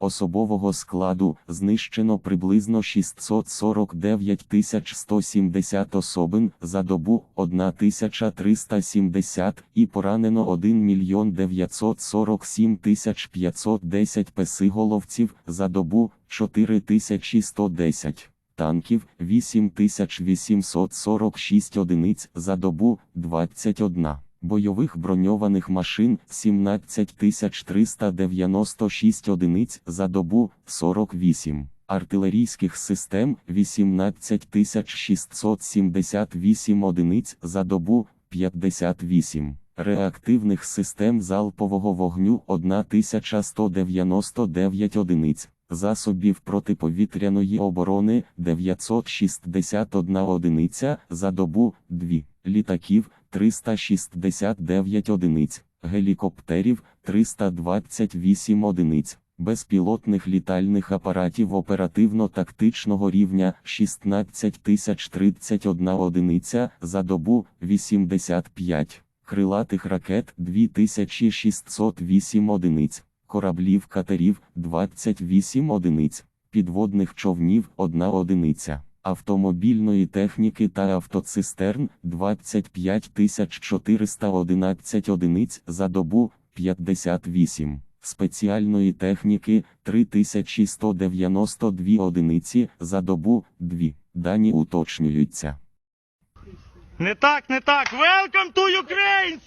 Особового складу знищено приблизно 649 170 особин за добу 1370 і поранено 1 мільйон 947 510 песиголовців за добу 4110 танків 8846 одиниць за добу 21 бойових броньованих машин 17396 одиниць за добу 48, артилерійських систем 18678 одиниць за добу 58, реактивних систем залпового вогню 1199 одиниць. Засобів протиповітряної оборони 961 одиниця за добу 2, літаків 369 одиниць, гелікоптерів 328 одиниць, безпілотних літальних апаратів оперативно-тактичного рівня 16031 одиниця за добу 85, крилатих ракет 2608 одиниць, кораблів катерів 28 одиниць, підводних човнів 1 одиниця автомобільної техніки та автоцистерн 25 411 одиниць за добу 58, спеціальної техніки 3192 одиниці за добу 2. Дані уточнюються. Не так, не так. Welcome to Ukraine!